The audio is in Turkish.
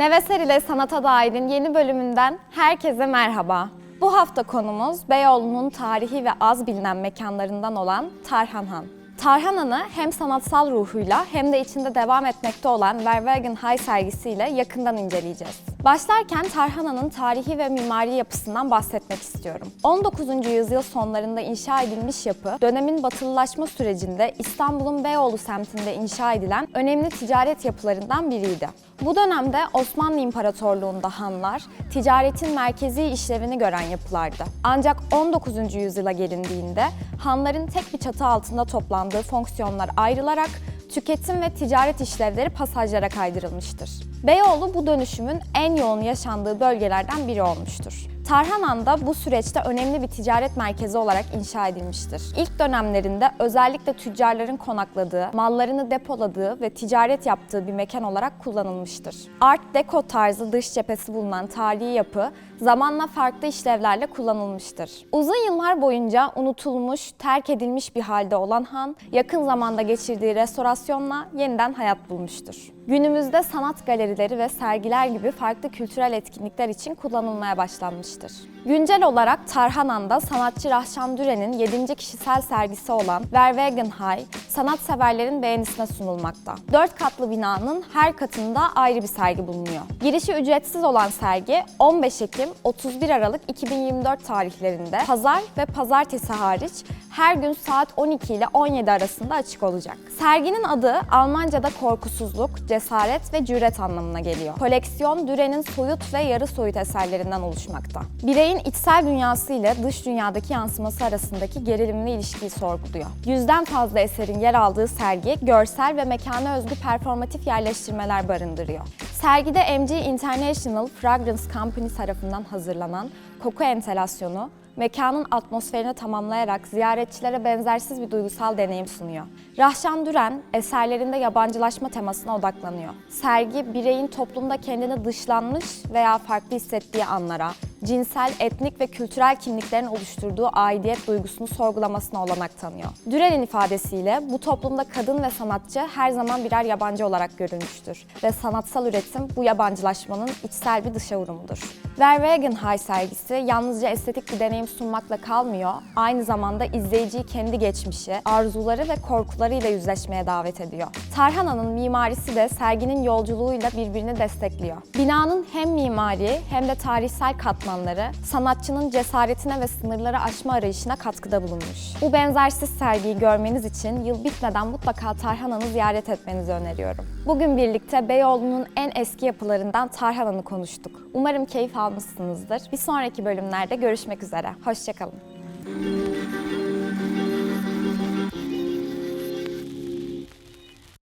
Neveser ile Sanata Dair'in yeni bölümünden herkese merhaba. Bu hafta konumuz Beyoğlu'nun tarihi ve az bilinen mekanlarından olan Tarhanhan. Tarhanan'ı hem sanatsal ruhuyla hem de içinde devam etmekte olan Verwagen High sergisiyle yakından inceleyeceğiz. Başlarken Tarhanan'ın tarihi ve mimari yapısından bahsetmek istiyorum. 19. yüzyıl sonlarında inşa edilmiş yapı, dönemin batılılaşma sürecinde İstanbul'un Beyoğlu semtinde inşa edilen önemli ticaret yapılarından biriydi. Bu dönemde Osmanlı İmparatorluğu'nda hanlar, ticaretin merkezi işlevini gören yapılardı. Ancak 19. yüzyıla gelindiğinde hanların tek bir çatı altında toplandığı fonksiyonlar ayrılarak tüketim ve ticaret işlevleri pasajlara kaydırılmıştır. Beyoğlu bu dönüşümün en yoğun yaşandığı bölgelerden biri olmuştur. Tarhanan da bu süreçte önemli bir ticaret merkezi olarak inşa edilmiştir. İlk dönemlerinde özellikle tüccarların konakladığı, mallarını depoladığı ve ticaret yaptığı bir mekan olarak kullanılmıştır. Art Deco tarzı dış cephesi bulunan tarihi yapı zamanla farklı işlevlerle kullanılmıştır. Uzun yıllar boyunca unutulmuş, terk edilmiş bir halde olan han, yakın zamanda geçirdiği restorasyonla yeniden hayat bulmuştur. Günümüzde sanat galerileri ve sergiler gibi farklı kültürel etkinlikler için kullanılmaya başlanmıştır. Güncel olarak Tarhanan'da sanatçı Rahşan Düren'in 7. kişisel sergisi olan Verwagen High, sanatseverlerin beğenisine sunulmakta. 4 katlı binanın her katında ayrı bir sergi bulunuyor. Girişi ücretsiz olan sergi 15 Ekim 31 Aralık 2024 tarihlerinde pazar ve pazartesi hariç her gün saat 12 ile 17 arasında açık olacak. Serginin adı Almanca'da korkusuzluk, cesaret ve cüret anlamına geliyor. Koleksiyon Düren'in soyut ve yarı soyut eserlerinden oluşmakta. Bireyin içsel dünyası ile dış dünyadaki yansıması arasındaki gerilimli ilişkiyi sorguluyor. Yüzden fazla eserin yer aldığı sergi, görsel ve mekana özgü performatif yerleştirmeler barındırıyor. Sergide MG International Fragrance Company tarafından hazırlanan koku entelasyonu, mekanın atmosferini tamamlayarak ziyaretçilere benzersiz bir duygusal deneyim sunuyor. Rahşan Düren eserlerinde yabancılaşma temasına odaklanıyor. Sergi bireyin toplumda kendini dışlanmış veya farklı hissettiği anlara, cinsel, etnik ve kültürel kimliklerin oluşturduğu aidiyet duygusunu sorgulamasına olanak tanıyor. Düren'in ifadesiyle bu toplumda kadın ve sanatçı her zaman birer yabancı olarak görülmüştür ve sanatsal üretim bu yabancılaşmanın içsel bir dışa vurumudur. Verwagen High sergisi yalnızca estetik bir deneyim sunmakla kalmıyor, aynı zamanda izleyiciyi kendi geçmişi, arzuları ve korkularıyla yüzleşmeye davet ediyor. Tarhana'nın mimarisi de serginin yolculuğuyla birbirini destekliyor. Binanın hem mimari hem de tarihsel katmanları sanatçının cesaretine ve sınırları aşma arayışına katkıda bulunmuş. Bu benzersiz sergiyi görmeniz için yıl bitmeden mutlaka Tarhana'nı ziyaret etmenizi öneriyorum. Bugün birlikte Beyoğlu'nun en eski yapılarından Tarhana'nı konuştuk. Umarım keyif almışsınızdır. Bir sonraki bölümlerde görüşmek üzere. Hoşçakalın.